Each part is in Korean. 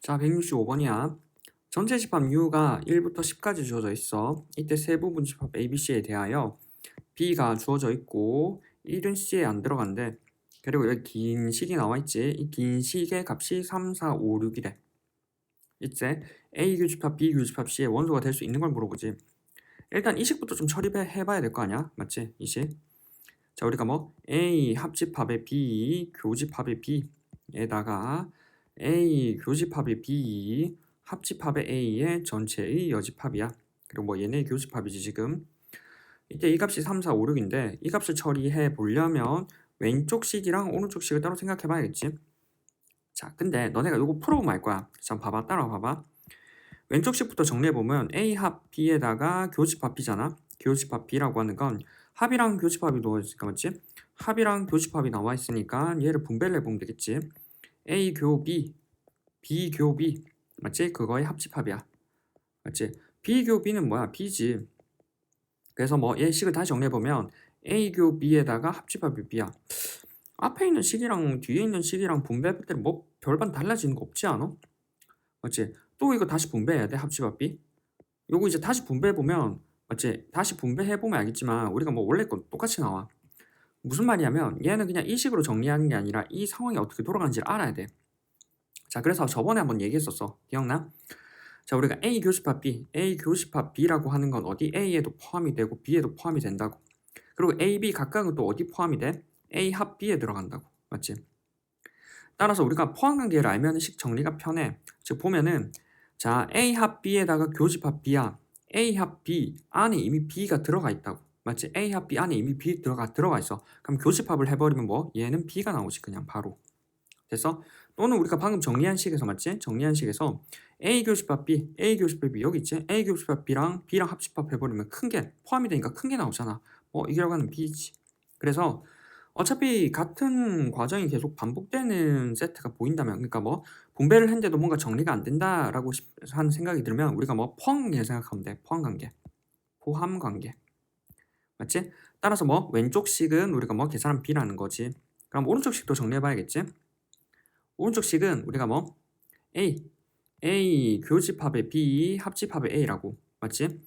자, 165번이야. 전체 집합 U가 1부터 10까지 주어져 있어. 이때 세 부분 집합 ABC에 대하여 B가 주어져 있고 1은 C에 안 들어간대. 그리고 여기 긴 식이 나와 있지. 이 긴 식의 값이 3, 4, 5, 6이래. 이제 A 교집합, B 교집합 C의 원소가 될 수 있는 걸 물어보지. 일단 이 식부터 좀 처리해 봐야 될 거 아니야? 맞지? 이 식. 자, 우리가 뭐 A 합집합의 B, 교집합의 B에다가 A 교집합의 B, 합집합의 A의 전체의 여집합이야. 그리고 뭐 얘네 교집합이지 지금. 이때 이 값이 3, 4, 5, 6인데 이 값을 처리해 보려면 왼쪽 식이랑 오른쪽 식을 따로 생각해 봐야겠지. 자, 근데 너네가 이거 풀어보면 알 거야. 자, 봐봐. 따라와 봐봐. 왼쪽 식부터 정리해 보면 A 합 B에다가 교집합 B잖아. 교집합 B라고 하는 건 합이랑 교집합이 나와 있으니까 맞지? 합이랑 교집합이 나와 있으니까 얘를 분배를 해보면 되겠지. A 교 B, B 교 B 맞지? 그거의 합집합이야. 맞지? B 교 B는 뭐야? B지. 그래서 뭐얘 식을 다시 정리해 보면 A 교 B에다가 합집합이 B야. 앞에 있는 식이랑 뒤에 있는 식이랑 분배할 때 뭐 별반 달라지는 거 없지 않아? 맞지? 또 이거 다시 분배해야 돼 합집합 B. 요거 이제 다시 분배해 보면 맞지? 다시 분배해 보면 알겠지만 우리가 뭐 원래 건 똑같이 나와. 무슨 말이냐면 얘는 그냥 이 식으로 정리하는 게 아니라 이 상황이 어떻게 돌아가는지를 알아야 돼. 자, 그래서 저번에 한번 얘기했었어. 기억나? 자, 우리가 A 교집합 B, A 교집합 B라고 하는 건 어디 A에도 포함이 되고 B에도 포함이 된다고. 그리고 A, B 각각은 또 어디 포함이 돼? A 합 B에 들어간다고. 맞지? 따라서 우리가 포함 관계를 알면 식 정리가 편해. 즉 보면은 자, A 합 B에다가 교집합 B야. A 합 B 안에 이미 B가 들어가 있다고. 맞지? A 합 B 안에 이미 B 들어가 들어가 있어. 그럼 교집합을 해버리면 뭐 얘는 B가 나오지 그냥 바로. 됐어? 또는 우리가 방금 정리한 식에서 맞지? 정리한 식에서 A 교집합 B, A 교집합 B 여기 있지? A 교집합 B랑 B랑 합집합 해버리면 큰 게 포함이 되니까 큰 게 나오잖아. 뭐 이기라고 하는 B지. 그래서 어차피 같은 과정이 계속 반복되는 세트가 보인다면 그러니까 뭐 분배를 했는데도 뭔가 정리가 안 된다라고 싶- 하는 생각이 들면 우리가 뭐 포함 관계 생각하면 돼. 포함 관계. 포함 관계. 맞지? 따라서 뭐 왼쪽 식은 우리가 뭐 계산하면 B라는 거지. 그럼 오른쪽 식도 정리해 봐야겠지? 오른쪽 식은 우리가 뭐 A A 교집합의 B 합집합의 A라고 맞지?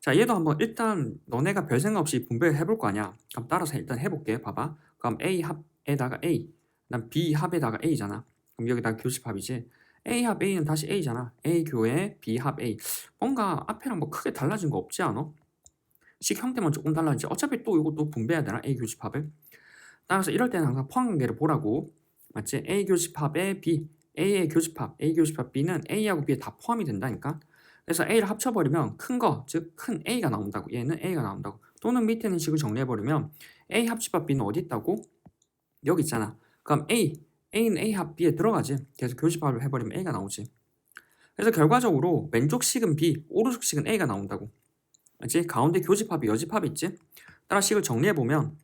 자 얘도 한번 일단 너네가 별 생각 없이 분배를 해볼 거 아니야 그럼 따라서 일단 해볼게 봐봐 그럼 A 합에다가 A 그다음 B 합에다가 A잖아 그럼 여기다가 교집합이지 A 합 A는 다시 A잖아 A 교에 B 합 A 뭔가 앞에랑 뭐 크게 달라진 거 없지 않아? 식 형태만 조금 달라지지 어차피 또 이것도 분배해야 되나 A 교집합을 따라서 이럴 때는 항상 포함 관계를 보라고 맞지? A 교집합에 B, A의 교집합, A 교집합 B는 A하고 B에 다 포함이 된다니까. 그래서 A를 합쳐버리면 큰 거, 즉 큰 A가 나온다고. 얘는 A가 나온다고. 또는 밑에 있는 식을 정리해버리면 A 합집합 B는 어디 있다고? 여기 있잖아. 그럼 A, A는 A 합 B에 들어가지. 그래서 교집합을 해버리면 A가 나오지. 그래서 결과적으로 왼쪽 식은 B, 오른쪽 식은 A가 나온다고. 맞지? 가운데 교집합이 여집합이 있지? 따라 식을 정리해 보면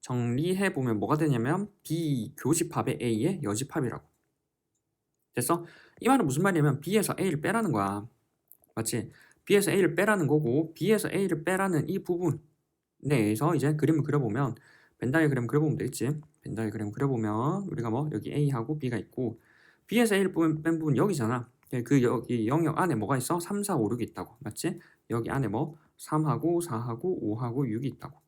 정리해 보면 뭐가 되냐면 B 교집합의 A의 여집합이라고. 됐어? 이 말은 무슨 말이냐면 B에서 A를 빼라는 거야. 맞지? B에서 A를 빼라는 거고 B에서 A를 빼라는 이 부분 내에서 이제 그림을 그려보면 벤다이그램 그려보면 되겠지. 벤다이그램 그려보면 우리가 뭐 여기 A하고 B가 있고 B에서 A를 뺀, 뺀 부분 여기잖아. 그 여기 영역 안에 뭐가 있어? 3, 4, 5, 6이 있다고. 맞지? 여기 안에 뭐 3하고 4하고 5하고 6이 있다고.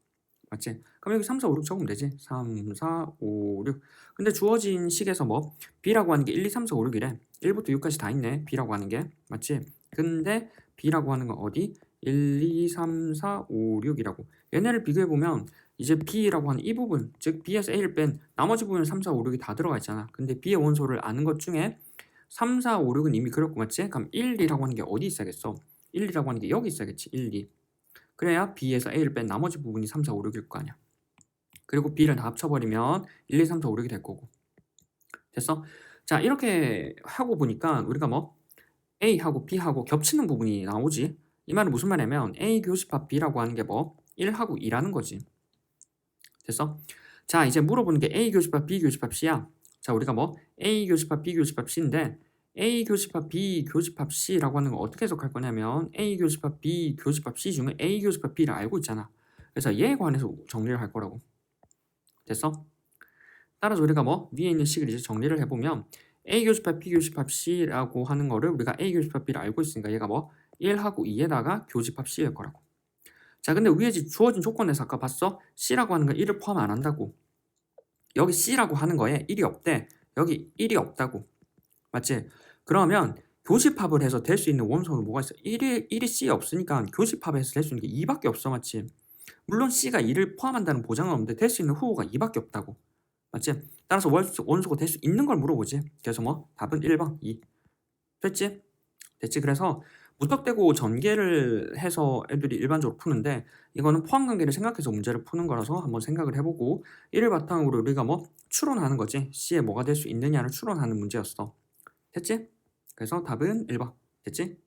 맞지? 그럼 여기 3, 4, 5, 6 적으면 되지. 3, 4, 5, 6. 근데 주어진 식에서 뭐 B라고 하는 게 1, 2, 3, 4, 5, 6이래. 1부터 6까지 다 있네. B라고 하는 게. 맞지? 근데 B라고 하는 건 어디? 1, 2, 3, 4, 5, 6이라고. 얘네를 비교해 보면 이제 B라고 하는 이 부분, 즉 B에서 A를 뺀 나머지 부분은 3, 4, 5, 6이 다 들어가 있잖아. 근데 B의 원소를 아는 것 중에 3, 4, 5, 6은 이미 그렸고 맞지? 그럼 1, 2라고 하는 게 어디 있어야겠어? 1, 2라고 하는 게 여기 있어야겠지. 1, 2. 그래야 B에서 A를 뺀 나머지 부분이 3, 4, 5, 6일 거 아니야. 그리고 B를 다 합쳐버리면 1, 2, 3, 4, 5, 6이 될 거고. 됐어? 자, 이렇게 하고 보니까 우리가 뭐 A하고 B하고 겹치는 부분이 나오지. 이 말은 무슨 말이냐면 A 교집합 B라고 하는 게 뭐 1하고 2라는 거지. 됐어? 자, 이제 물어보는 게 A 교집합 B 교집합 C야. 자, 우리가 뭐 A 교집합 B 교집합 C인데 A 교집합 B 교집합 C라고 하는 거 어떻게 해석할 거냐면 A 교집합 B 교집합 C 중에 A 교집합 B를 알고 있잖아. 그래서 얘에 관해서 정리를 할 거라고. 됐어? 따라서 우리가 뭐 위에 있는 식을 이제 정리를 해보면 A 교집합, B 교집합 C라고 하는 거를 우리가 A 교집합 B를 알고 있으니까 얘가 뭐 1하고 2에다가 교집합 C일 거라고. 자, 근데 위에 지- 주어진 조건에서 아까 봤어? C라고 하는 건 1을 포함 안 한다고. 여기 C라고 하는 거에 1이 없대. 여기 1이 없다고. 맞지? 그러면 교집합을 해서 될 수 있는 원소는 뭐가 있어? 1이, 1이 C에 없으니까 교집합에서 될 수 있는 게 2밖에 없어. 맞지? 물론 C가 2를 포함한다는 보장은 없는데 될 수 있는 후보가 2밖에 없다고. 맞지? 따라서 원소, 원소가 될 수 있는 걸 물어보지. 그래서 뭐 답은 1번 2. 됐지? 됐지? 그래서 무턱대고 전개를 해서 애들이 일반적으로 푸는데 이거는 포함 관계를 생각해서 문제를 푸는 거라서 한번 생각을 해보고 이를 바탕으로 우리가 뭐 추론하는 거지. C에 뭐가 될 수 있느냐를 추론하는 문제였어. 됐지? 그래서 답은 1번. 됐지?